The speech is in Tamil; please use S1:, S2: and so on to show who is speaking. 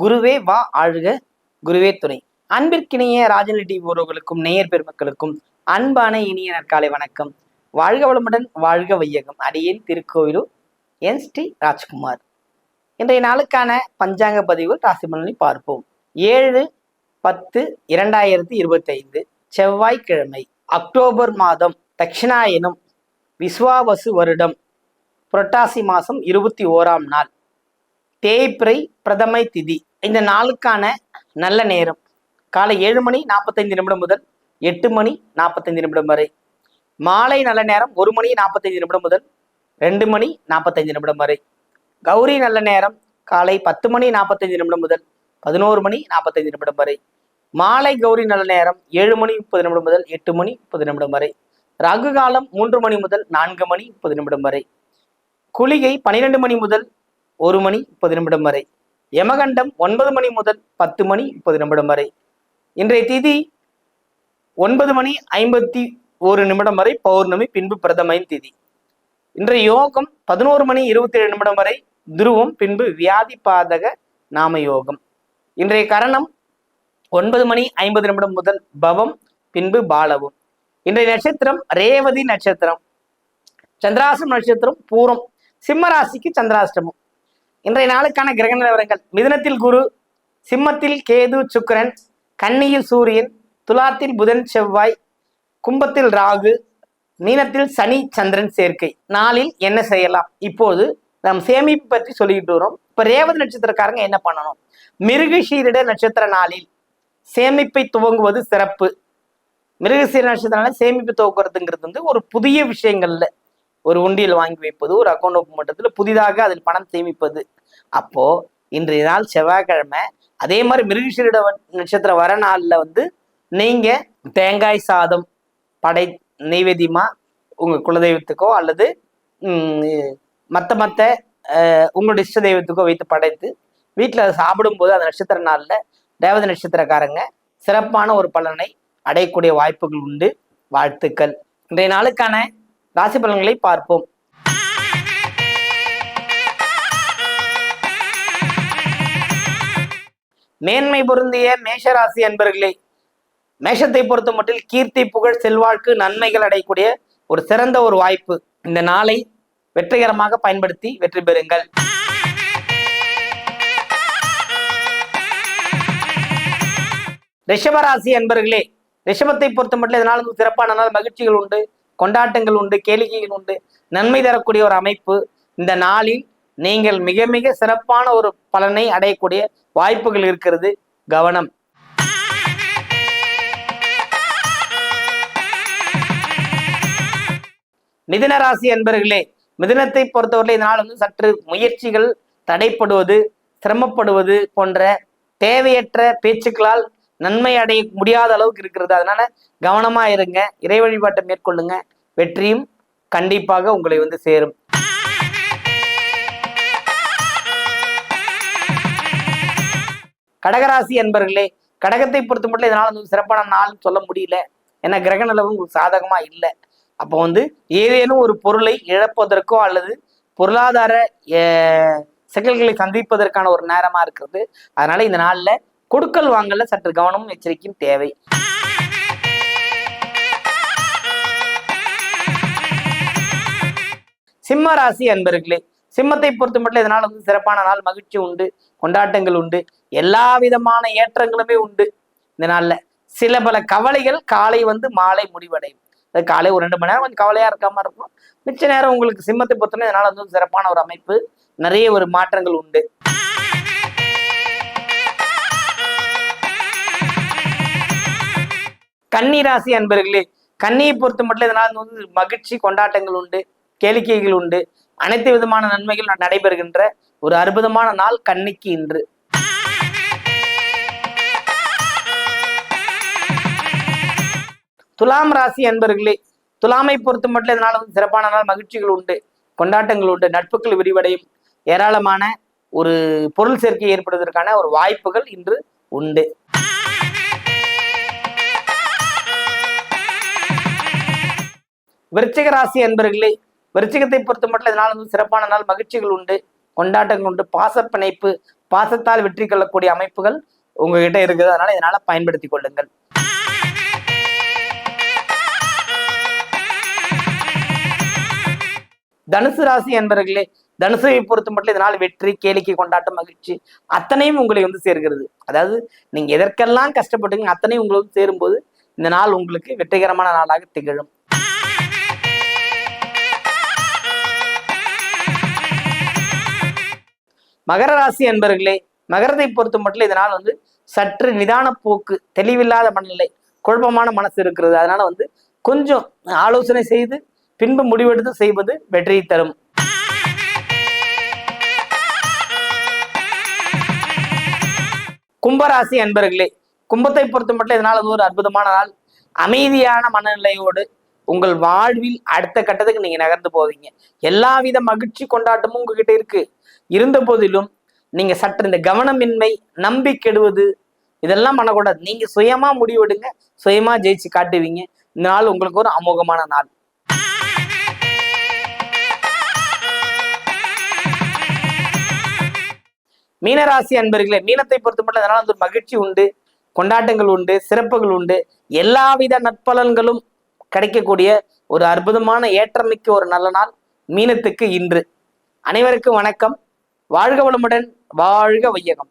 S1: குருவே வா ஆழ்க குருவே துணை. அன்பிற்கிணைய ராஜநிலை உறவுகளுக்கும் நேயர் பெருமக்களுக்கும் அன்பான இனிய நற்காலை வணக்கம். வாழ்க வளமுடன் வாழ்க வையகம். அடியேன் திருக்கோவிலூர் என் ஸ்ரீ ராஜ்குமார். இன்றைய நாளுக்கான பஞ்சாங்க பதிவு ராசி பலனை பார்ப்போம். ஏழு பத்து இரண்டாயிரத்தி இருபத்தைந்து செவ்வாய்க்கிழமை அக்டோபர் மாதம் தட்சிணாயனம் விஸ்வாவசு வருடம் புரட்டாசி மாதம் இருபத்தி ஓராம் நாள். தேய்பிறை பிரதமை திதி. இந்த நாளுக்கான நல்ல நேரம். காலை ஏழு மணி நாற்பத்தைந்து நிமிடம் முதல் எட்டு மணி நாற்பத்தைந்து நிமிடம் வரை. மாலை நல்ல நேரம் ஒரு மணி நாற்பத்தைந்து நிமிடம் முதல் ரெண்டு மணி நாற்பத்தைந்து நிமிடம் வரை. கௌரி நல்ல நேரம் காலை பத்து மணி நாற்பத்தைந்து நிமிடம் முதல் பதினோரு மணி நாற்பத்தைந்து நிமிடம் வரை. மாலை கௌரி நல்ல நேரம் ஏழு மணி முப்பது நிமிடம் முதல் எட்டு மணி முப்பது நிமிடம் வரை. ராகு காலம் மூன்று மணி முதல் நான்கு மணி முப்பது நிமிடம் வரை. குளிகை பனிரெண்டு மணி முதல் ஒரு மணி முப்பது நிமிடம் வரை. யமகண்டம் ஒன்பது மணி முதல் பத்து மணி முப்பது நிமிடம் வரை. இன்றைய திதி ஒன்பது மணி ஐம்பத்தி ஒரு நிமிடம் வரை பௌர்ணமி பின்பு பிரதமையின் திதி. இன்றைய யோகம் பதினோரு மணி இருபத்தி ஏழு நிமிடம் வரை துருவம் பின்பு வியாதி பாதக நாம யோகம். இன்றைய கரணம் ஒன்பது மணி ஐம்பது நிமிடம் முதல் பவம் பின்பு பாலவும். இன்றைய நட்சத்திரம் ரேவதி நட்சத்திரம். சந்திராசிரம் நட்சத்திரம் பூரம். சிம்மராசிக்கு சந்திராஷ்டமம். இன்றைய நாளுக்கான கிரக நிலவரங்கள். மிதுனத்தில் குரு சிம்மத்தில் கேது சுக்கிரன் கன்னியில் சூரியன் துலாத்தில் புதன் செவ்வாய் கும்பத்தில் ராகு மீனத்தில் சனி சந்திரன் சேர்க்கை. நாளில் என்ன செய்யலாம்? இப்போது நாம் சேமிப்பு பற்றி சொல்லிக்கிட்டு வரோம். இப்ப ரேவதி நட்சத்திரக்காரங்க என்ன பண்ணணும்? மிருகஷீரிட நட்சத்திர நாளில் சேமிப்பை துவங்குவது சிறப்பு. மிருகசீர நட்சத்திரனால சேமிப்பு துவக்கிறதுங்கிறது வந்து ஒரு புதிய விஷயங்கள்ல ஒரு உண்டியல் வாங்கி வைப்பது ஒரு அக்கௌண்ட் ஓப்பன் பண்றதுல புதிதாக அதில் பணம் சேமிப்பது. அப்போ இன்றைய நாள் செவ்வாய்க்கிழமை அதே மாதிரி மிருகசீரிட நட்சத்திரம் வர நாள்ல வந்து நீங்க தேங்காய் சாதம் படை நெய்வேதியமா உங்க குலதெய்வத்துக்கோ அல்லது மற்ற மற்ற உங்களோட இஷ்ட தெய்வத்துக்கோ வைத்து படைத்து வீட்டில் அதை சாப்பிடும்போது அந்த நட்சத்திர நாளில் தேவத நட்சத்திரக்காரங்க சிறப்பான ஒரு பலனை அடையக்கூடிய வாய்ப்புகள் உண்டு. வாழ்த்துக்கள். இன்றைய நாளுக்கான ராசி பலன்களை பார்ப்போம். மேன்மை பொருந்திய மேஷராசி அன்பர்களே மேஷத்தை பொறுத்த மட்டில் கீர்த்தி புகழ் செல்வாழ்க்கு நன்மைகள் அடையக்கூடிய ஒரு சிறந்த ஒரு வாய்ப்பு. இந்த நாளை வெற்றிகரமாக பயன்படுத்தி வெற்றி பெறுங்கள். ரிஷபராசி அன்பர்களே ரிஷபத்தை பொறுத்த மட்டும் இதனால் சிறப்பான நாள் மகிழ்ச்சிகள் உண்டு. கொண்டாட்டங்கள் உண்டு கேளிக்கைகள் உண்டு. நன்மை தரக்கூடிய ஒரு அமைப்பு. இந்த நாளில் நீங்கள் மிக மிக சிறப்பான ஒரு பலனை அடையக்கூடிய வாய்ப்புகள் இருக்கிறது. கவனம். மிதுன ராசி அன்பர்களே மிதுனத்தை பொறுத்தவரை இதனால் வந்து சற்று முயற்சிகள் தடைப்படுவது சிரமப்படுவது போன்ற தேவையற்ற பேச்சுக்களால் நன்மை அடைய முடியாத அளவுக்கு இருக்கிறது. அதனால கவனமா இருங்க. இறை வழிபாட்டை மேற்கொள்ளுங்க. வெற்றியும் கண்டிப்பாக உங்களை வந்து சேரும். கடகராசி என்பர்களே கடகத்தை பொறுத்த மட்டும் இதனால வந்து சிறப்பான நாள்னு சொல்ல முடியல. ஏன்னா கிரக நிலவு உங்களுக்கு சாதகமா இல்லை. அப்போ வந்து ஏதேனும் ஒரு பொருளை இழப்பதற்கோ அல்லது பொருளாதார சிக்கல்களை சந்திப்பதற்கான ஒரு நேரமா இருக்கிறது. அதனால இந்த நாளில் கொடுக்கல் வாங்கல சற்று கவனமும் எச்சரிக்கையும் தேவை. சிம்ம ராசி அன்பர்களே சிம்மத்தை பொறுத்த மட்டும் இதனால் வந்து சிறப்பான நாள் மகிழ்ச்சி உண்டு கொண்டாட்டங்கள் உண்டு எல்லா விதமான ஏற்றங்களுமே உண்டு இந்த நாளில். சில பல கவலைகள் காலை வந்து மாலை முடிவடையும். அது காலை ஒரு ரெண்டு மணி நேரம் கொஞ்சம் கவலையா இருக்காம இருக்கும். மிச்ச நேரம் உங்களுக்கு சிம்மத்தை பொறுத்தவரை இதனால வந்து சிறப்பான ஒரு அமைப்பு நிறைய ஒரு மாற்றங்கள் உண்டு. கன்னிராசி அன்பர்களே கண்ணியை பொறுத்த மட்டும் இதனால் வந்து மகிழ்ச்சி கொண்டாட்டங்கள் உண்டு கேளிக்கைகள் உண்டு. அனைத்து விதமான நன்மைகள் நடைபெறுகின்ற ஒரு அற்புதமான நாள் கன்னிக்கு இன்று. துலாம் ராசி அன்பர்களே துலாமை பொறுத்த மட்டும் இதனால் வந்து சிறப்பான நாள் மகிழ்ச்சிகள் உண்டு கொண்டாட்டங்கள் உண்டு நட்புகள் விரிவடையும். ஏராளமான ஒரு பொருள் சேர்க்கை ஏற்படுவதற்கான ஒரு வாய்ப்புகள் இன்று உண்டு. விருச்சிக ராசி அன்பர்களே விருச்சிகத்தை பொறுத்த மட்டும் இதனால் வந்து சிறப்பான நாள். மகிழ்ச்சிகள் உண்டு கொண்டாட்டங்கள் உண்டு பாசப்பிணைப்பு பாசத்தால் வெற்றி கொள்ளக்கூடிய அமைப்புகள் உங்ககிட்ட இருக்குது. அதனால இதனால பயன்படுத்திக் கொள்ளுங்கள். தனுசு ராசி என்பர்களே தனுசுவை பொறுத்த மட்டும் இதனால் வெற்றி கேளிக்கை கொண்டாட்டம் மகிழ்ச்சி அத்தனையும் உங்களை வந்து சேர்கிறது. அதாவது நீங்க எதற்கெல்லாம் கஷ்டப்பட்டுங்க அத்தனையும் உங்களை வந்து சேரும்போது இந்த நாள் உங்களுக்கு வெற்றிகரமான நாளாக திகழும். மகர ராசி அன்பர்களே மகரத்தை பொறுத்த மட்டும் இதனால் வந்து சற்று நிதான போக்கு தெளிவில்லாத மனநிலை குழப்பமான மனசு இருக்கிறது. அதனால வந்து கொஞ்சம் ஆலோசனை செய்து பின்பு முடிவெடுத்து செய்வது வெற்றியை தரும். கும்பராசி அன்பர்களே கும்பத்தை பொறுத்த மட்டும் இதனால் ஒரு அற்புதமான நாள். அமைதியான மனநிலையோடு உங்கள் வாழ்வில் அடுத்த கட்டத்துக்கு நீங்க நகர்ந்து போவீங்க. எல்லா வித மகிழ்ச்சி கொண்டாட்டமும் உங்ககிட்ட இருக்கு. இருந்த போதிலும் நீங்க சற்று இந்த கவனமின்மை நம்பிக்கெடுவது இதெல்லாம் பண்ணக்கூடாது. நீங்க சுயமா முடிவெடுங்க. சுயமா ஜெயிச்சு காட்டுவீங்க. இந்த நாள் உங்களுக்கு ஒரு அமோகமான நாள். மீனராசி அன்பர்களே மீனத்தை பொறுத்த மட்டும் அதனால ஒரு மகிழ்ச்சி உண்டு கொண்டாட்டங்கள் உண்டு சிறப்புகள் உண்டு. எல்லாவித நற்பலன்களும் கிடைக்கக்கூடிய ஒரு அற்புதமான ஏற்றமிக்க ஒரு நல்ல நாள் மீனத்துக்கு இன்று. அனைவருக்கும் வணக்கம். வாழ்க வளமுடன் வாழ்க வையகம்.